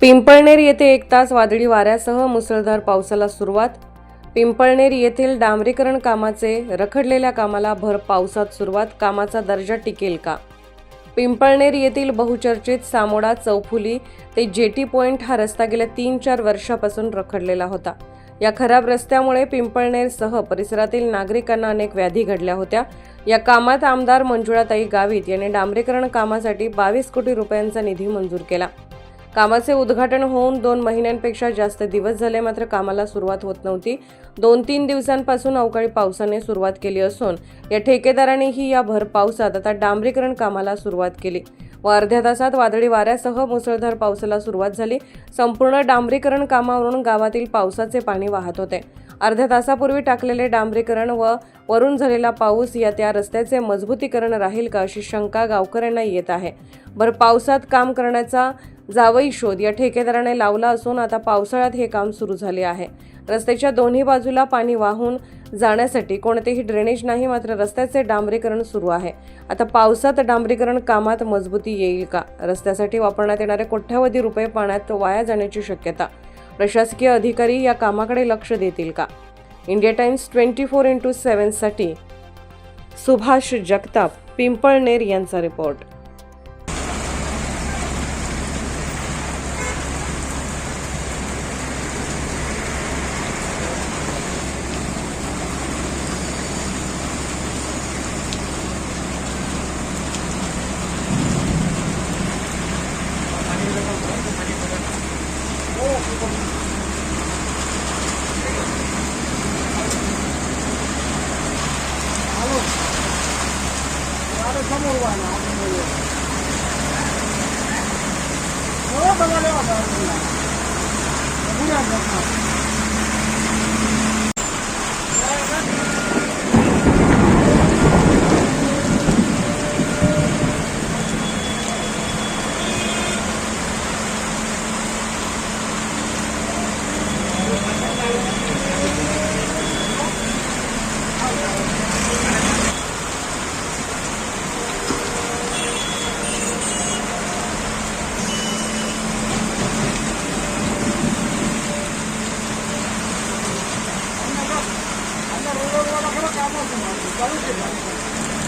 पिंपळनेर येथे एक तास वादळी वाऱ्यासह मुसळधार पावसाला सुरुवात. पिंपळनेर येथील डांबरीकरण कामाचे रखडलेल्या कामाला भर पावसात सुरुवात कामाचा दर्जा टिकेल का? पिंपळनेर येथील बहुचर्चित सामोडा चौफुली ते जेटी पॉइंट हा रस्ता गेल्या तीन चार वर्षापासून रखडलेला होता. या खराब रस्त्यामुळे पिंपळनेरसह परिसरातील नागरिकांना अनेक व्याधी घडल्या होत्या. या कामात आमदार मंजुळाताई गावित यांनी डांबरीकरण कामासाठी बावीस कोटी रुपयांचा निधी मंजूर केला. कामाचे उद्घाटन होऊन दोन महिन्यांपेक्षा जास्त दिवस झाले मात्र कामाला सुरुवात होत नव्हती. दोन तीन दिवसांपासून अवकाळी पावसाने सुरुवात केली असून या ठेकेदारानेही या भर पावसात आता डांबरीकरण कामाला सुरुवात केली. व अर्ध्या तासात वादळी वाऱ्यासह मुसळधार पावसाला सुरुवात झाली. संपूर्ण डांबरीकरण कामावरून गावातील पावसाचे पाणी वाहत होते. अर्ध्या तासापूर्वी टाकलेले डांबरीकरण व वरून झालेला पाऊस या त्या रस्त्याचे मजबूतीकरण राहील का अशी शंका गावकऱ्यांना येत आहे. भर पावसात काम करण्याचा जावई शोध या ठेकेदाराने लावला असून आता पावसाळ्यात हे काम सुरू झाले आहे. रस्त्याच्या दोन्ही बाजूला पाणी वाहून जाण्यासाठी कोणतेही ड्रेनेज नाही मात्र रस्त्याचे डांबरीकरण सुरू आहे. आता पावसात डांबरीकरण कामात मजबूती येईल का? रस्त्यासाठी वापरण्यात येणारे कोट्यावधी रुपये पाण्यात वाया जाण्याची शक्यता प्रशासकीय अधिकारी या कामाकडे लक्ष देतील का? India Times twenty four into सेवनसाठी Subhash Jagtap Pimpalner यांचा रिपोर्ट બોલવાના આપણે બોલવાના બગાડ્યો 加矿泉水，矿泉水。